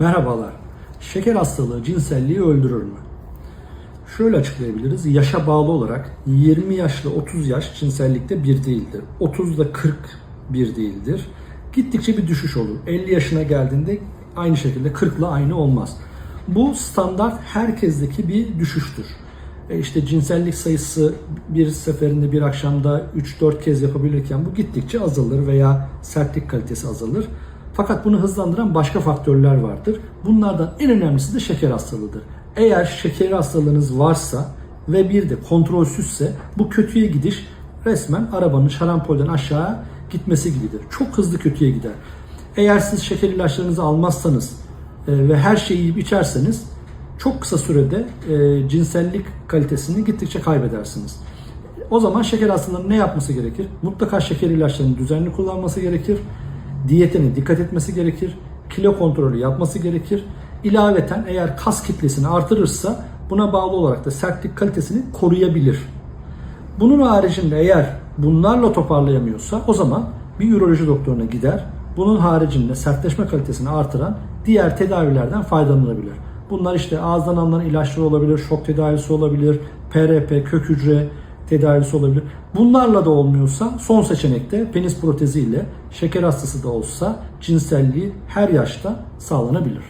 Merhabalar. Şeker hastalığı cinselliği öldürür mü? Şöyle açıklayabiliriz. Yaşa bağlı olarak 20 yaşla 30 yaş cinsellikte bir değildir. 30 ile 40 bir değildir. Gittikçe bir düşüş olur. 50 yaşına geldiğinde aynı şekilde 40 ile aynı olmaz. Bu standart herkesteki bir düşüştür. E işte cinsellik sayısı bir seferinde bir akşamda 3-4 kez yapabilirken bu gittikçe azalır veya sertlik kalitesi azalır. Fakat bunu hızlandıran başka faktörler vardır. Bunlardan en önemlisi de şeker hastalığıdır. Eğer şeker hastalığınız varsa ve bir de kontrolsüzse bu kötüye gidiş resmen arabanın şarampolden aşağı gitmesi gibidir. Çok hızlı kötüye gider. Eğer siz şeker ilaçlarınızı almazsanız e, ve her şeyi yiyip içerseniz çok kısa sürede e, cinsellik kalitesini gittikçe kaybedersiniz. O zaman şeker hastalığının ne yapması gerekir? Mutlaka şeker ilaçlarını düzenli kullanması gerekir. Diyetine dikkat etmesi gerekir. Kilo kontrolü yapması gerekir. İlaveten eğer kas kitlesini artırırsa buna bağlı olarak da sertlik kalitesini koruyabilir. Bunun haricinde eğer bunlarla toparlayamıyorsa o zaman bir üroloji doktoruna gider. Bunun haricinde sertleşme kalitesini artıran diğer tedavilerden faydalanabilir. Bunlar işte ağızdan alınan ilaçlar olabilir, şok tedavisi olabilir, PRP, kök hücre tedavisi olabilir. Bunlarla da olmuyorsa son seçenekte penis protezi ile şeker hastası da olsa cinselliği her yaşta sağlanabilir.